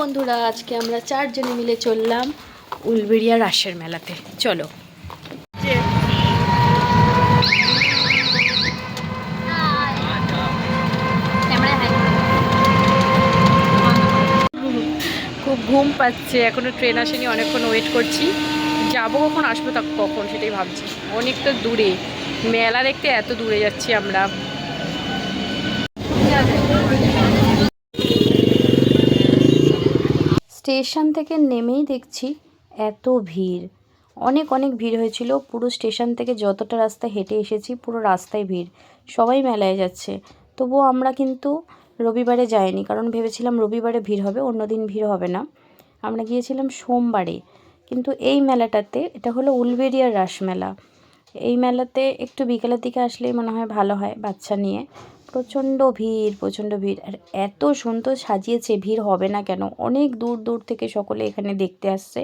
বন্ধুরা, আজকে আমরা চারজনে মিলে চললাম উলবেড়িয়া রাসের মেলাতে। চলো। খুব ঘুম পাচ্ছে, এখনও ট্রেন আসেনি, অনেকক্ষণ ওয়েট করছি। যাব কখন, আসব তা কখন, সেটাই ভাবছি। অনেকটা দূরে, মেলা দেখতে এত দূরে যাচ্ছি আমরা। স্টেশন থেকে নেমেই দেখছি এত ভিড়। অনেক অনেক ভিড় হয়েছিল। পুরো স্টেশন থেকে যতটা রাস্তা হেঁটে এসেছি, পুরো রাস্তায় ভিড়। সবাই মেলায় যাচ্ছে। তবুও আমরা কিন্তু রবিবারে যাইনি, কারণ ভেবেছিলাম রবিবারে ভিড় হবে, অন্য দিন ভিড় হবে না। আমরা গিয়েছিলাম সোমবারে। কিন্তু এই মেলাটাতে, এটা হলো উলবেরিয়ার রাস মেলা এই মেলাতে একটু বিকেলের দিকে আসলেই মনে হয় ভালো হয় বাচ্চা নিয়ে। প্রচণ্ড ভিড় প্রচণ্ড ভিড়। আর এত সুন্দর সাজিয়েছে, ভিড় হবে না কেন? অনেক দূর দূর থেকে সকলে এখানে দেখতে আসছে।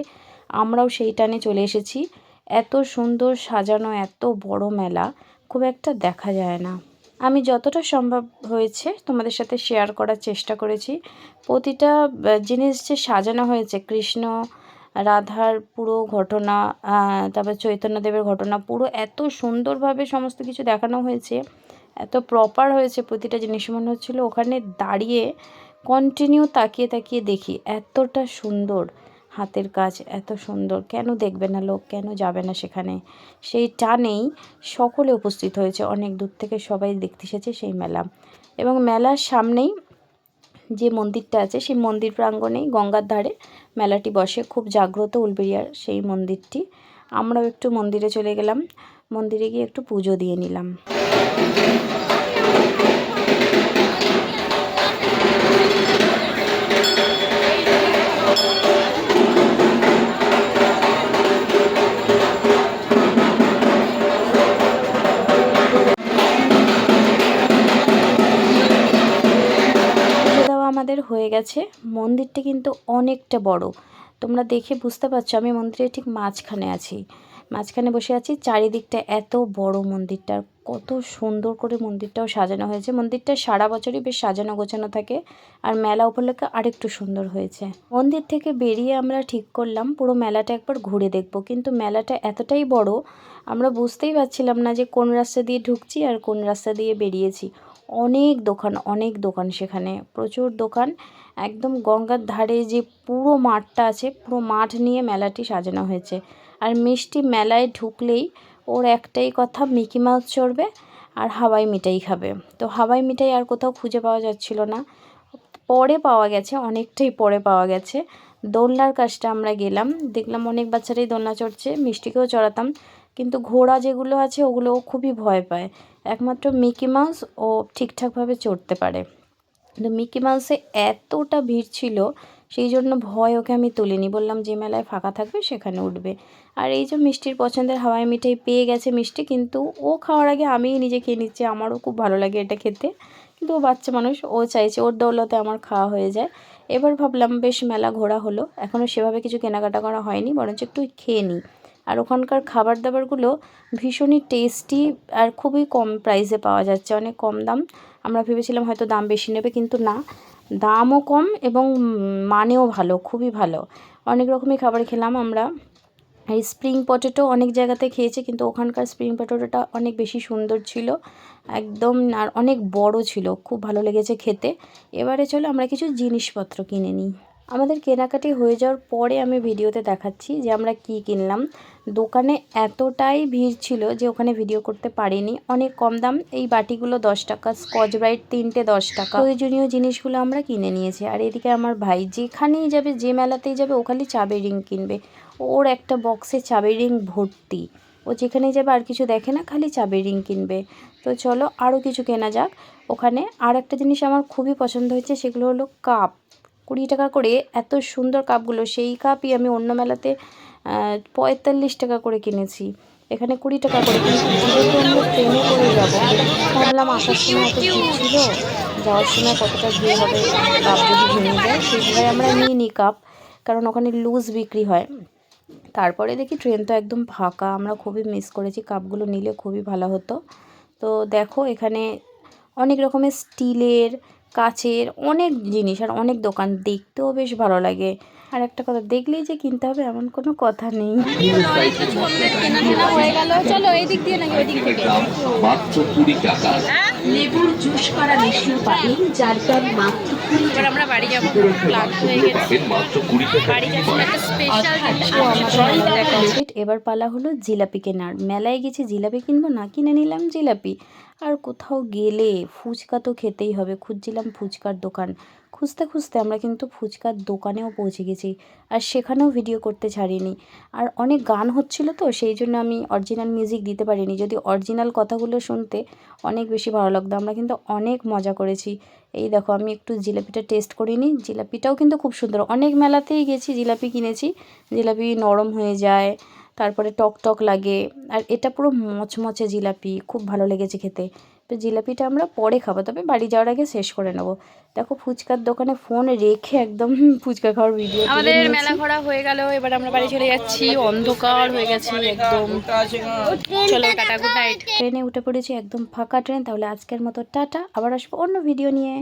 আমরাও সেই টানে চলে এসেছি। এত সুন্দর সাজানো, এত বড় মেলা, খুব একটা দেখা যায় না। আমি যতটা সম্ভব হয়েছে তোমাদের সাথে শেয়ার করার চেষ্টা করেছি। প্রতিটা জিনিস যে সাজানো হয়েছে, কৃষ্ণ, রাধার পুরো ঘটনা তারপর চৈতন্যদেবের ঘটনা, পুরো এত সুন্দরভাবে সমস্ত কিছু দেখানো হয়েছে। এত প্রপার হয়েছে প্রতিটা জিনিস। মনে হচ্ছিল ওখানে দাঁড়িয়ে কন্টিনিউ তাকিয়ে তাকিয়ে দেখি, এতটা সুন্দর হাতের কাজ, এত সুন্দর। কেন দেখবে না লোক? কেন যাবে না সেখানে? সেই টানেই সকলে উপস্থিত হয়েছে। অনেক দূর থেকে সবাই দেখতে এসেছে সেই মেলা। এবং মেলার সামনেই যে মন্দিরটা আছে, সেই মন্দির প্রাঙ্গণেই গঙ্গার ধারে মেলাটি বসে। খুব জাগ্রত উলবেরিয়ার সেই মন্দিরটি। আমরাও একটু মন্দিরে চলে গেলাম। মন্দিরে গিয়ে একটু পুজো দিয়ে নিলাম। আমাদের হয়ে গেছে। মন্দিরটা কিন্তু অনেকটা বড়। তোমরা দেখে বুঝতে পারছ আমি মন্দিরের ঠিক মাঝখানে আছি। মাঝখানে বসে আছি। চারিদিকটা এত বড় মন্দিরটার, কত সুন্দর করে মন্দিরটাও সাজানো হয়েছে। মন্দিরটা সারা বছরই বেশ সাজানো গোছানো থাকে আর মেলা উপলক্ষে আরেকটু সুন্দর হয়েছে। মন্দির থেকে বেরিয়ে আমরা ঠিক করলাম, পুরো মেলাটা একবার ঘুরে দেখব। কিন্তু মেলাটা এতটাই বড়, আমরা বুঝতেই পারছিলাম না যে কোন রাস্তা দিয়ে ঢুকছি আর কোন রাস্তা দিয়ে বেরিয়েছি। অনেক দোকান অনেক দোকান সেখানে, প্রচুর দোকান। একদম গঙ্গার ধারে যে পুরো মাঠটা আছে, পুরো মাঠ নিয়ে মেলাটি সাজানো হয়েছে। আর মিষ্টি মেলায় ঢুকলেই ওর একটাই কথা, মিকি মাউস চড়বে আর হাওয়াই মিঠাই খাবে। তো হাওয়াই মিঠাই আর কোথাও খুঁজে পাওয়া যাচ্ছিল না। পরে পাওয়া গেছে, অনেকটাই পরে পাওয়া গেছে। দোলনার কাজটা আমরা গেলাম, দেখলাম অনেক বাচ্চারাই দোলনা চড়ছে, মিষ্টিকেও চড়াতাম। কিন্তু ঘোড়া যেগুলো আছে ওগুলো ও খুবই ভয় পায়। একমাত্র মিকি মাউস ও ঠিকঠাকভাবে চড়তে পারে। কিন্তু মিকি মাউসে এতটা ভিড় ছিল, সেই জন্য ভয় ওকে আমি তুলিনি। বললাম, যে মেলায় ফাঁকা থাকবে সেখানে উঠবে। আর এই যে মিষ্টির পছন্দের হাওয়াই মিঠাই পেয়ে গেছে মিষ্টি, কিন্তু ও খাওয়ার আগে আমিই নিজে খেয়ে নিচ্ছি। আমারও খুব ভালো লাগে এটা খেতে। কিন্তু ও বাচ্চা মানুষ, ও চাইছে, ওর দৌলতে আমার খাওয়া হয়ে যায়। এবার ভাবলাম, বেশ, মেলা ঘোরা হলো। এখনও সেভাবে কিছু কেনাকাটা করা হয়নি, বরঞ্চ একটু খেয়ে নিই। আর ওখানকার খাবার দাবারগুলো ভীষণই টেস্টি আর খুবই কম প্রাইসে পাওয়া যাচ্ছে। অনেক কম দাম। আমরা ভেবেছিলাম হয়তো দাম বেশি নেবে, কিন্তু না। দামও কম এবং মানেও ভালো, খুবই ভালো। অনেক রকমই খাবার খেলাম আমরা। এই স্প্রিং পটেটো অনেক জায়গাতে খেয়েছি, কিন্তু ওখানকার স্প্রিং পটেটোটা অনেক বেশি সুন্দর ছিল। একদম আর অনেক বড় ছিল। খুব ভালো লেগেছে খেতে। এবারে চলো আমরা কিছু জিনিসপত্র কিনে নিই। আমাদের কেনাকাটি হয়ে যাওয়ার পরে আমি ভিডিওতে দেখাচ্ছি যে আমরা কি কিনলাম। দোকানে এতটাই ভিড় ছিল যে ওখানে ভিডিও করতে পারিনি। অনেক কম দাম, এই বাটিগুলো দশ টাকা, স্কচ ব্রাইট তিনটে দশ টাকা। প্রয়োজনীয় জিনিসগুলো আমরা কিনে নিয়েছি। আর এদিকে আমার ভাই যেখানেই যাবে, যে মেলাতেই যাবে, ও খালি রিং কিনবে। ওর একটা বক্সে চাবি রিং ভর্তি। ও যেখানেই যাবে আর কিছু দেখে না, খালি চাবি রিং কিনবে। তো চলো আরও কিছু কেনা যাক। ওখানে আর একটা জিনিস আমার খুবই পছন্দ হয়েছে, সেগুলো হলো কাপ। কুড়ি টাকা করে এত সুন্দর কাপগুলো, সেই কাপই আমি অন্য মেলাতে পঁয়তাল্লিশ টাকা করে কিনেছি। এখানে কুড়ি টাকা করে যেহেতু আমরা ট্রেনে করে যাব। ভাবলাম আসার সময় এত ভিড় ছিল, যাওয়ার সময় কতটা ভিড় হবে কাপ যদি ভেঙে যায় সেই ভয়ে আমরা নিই নি কাপ, কারণ ওখানে লুজ বিক্রি হয়। তারপরে দেখি ট্রেন তো একদম ফাঁকা, আমরা খুবই মিস করেছি, কাপগুলো নিলে খুবই ভালো হতো। তো দেখো এখানে অনেক রকমের স্টিলের কাচের অনেক জিনিস আর অনেক দোকান দেখতেও বেশ ভালো লাগে। আর একটা কথা দেখলেই যে কিনতে হবে এমন কোনো কথা নেই। হয়ে গেল চলো এই দিক দিয়ে নাকি ওই দিক থেকে। মাত্র কুড়ি টাকা। লেবুর জুস করা মিষ্টি পাবেন যার দাম মাত্র কুড়ি এবার আমরা বাড়ি যাব। ক্লান্ত হয়ে গেছি। মাত্র কুড়ি টাকা। বাড়ি যাচ্ছি একটা স্পেশাল এবার পালা হলো জিলাপি কেনার। মেলায় গেছি জিলাপি কিনবো না কিনে নিলাম জিলাপি। আর কোথাও গেলে ফুচকা তো খেতেই হবে। খুঁজছিলাম ফুচকার দোকান। খুঁজতে খুঁজতে আমরা কিন্তু ফুচকার দোকানেও পৌঁছে গেছি আর সেখানেও ভিডিও করতে ছাড়িনি। আর অনেক গান হচ্ছিল তো, সেই জন্য আমি অরিজিনাল মিউজিক দিতে পারিনি। যদি অরিজিনাল কথাগুলো শুনতে অনেক বেশি ভালো লাগতো। আমরা কিন্তু অনেক মজা করেছি। এই দেখো, আমি একটু জিলাপিটা টেস্ট করিনি জিলাপিটাও কিন্তু খুব সুন্দর। অনেক মেলাতেই গেছি, জিলাপি কিনেছি। জিলাপি নরম হয়ে যায় তারপরে টক টক লাগে। আর এটা পুরো মচমচে জিলাপি খুব ভালো লেগেছে খেতে। তো জিলাপিটা আমরা পরে খাব তবে বাড়ি যাওয়ার আগে শেষ করে নেব। দেখো ফুচকার দোকানে ফোন রেখে একদম ফুচকা খাওয়ার ভিডিও আমাদের মেলা ঘোরা হয়ে গেল এবার আমরা বাড়ি চলে যাচ্ছি। অন্ধকার হয়ে গেছে একদম। চলো টাটা গুড নাইট ট্রেনে উঠে পড়েছি একদম ফাঁকা ট্রেন তাহলে আজকের মতো টাটা আবার আসব অন্য ভিডিও নিয়ে।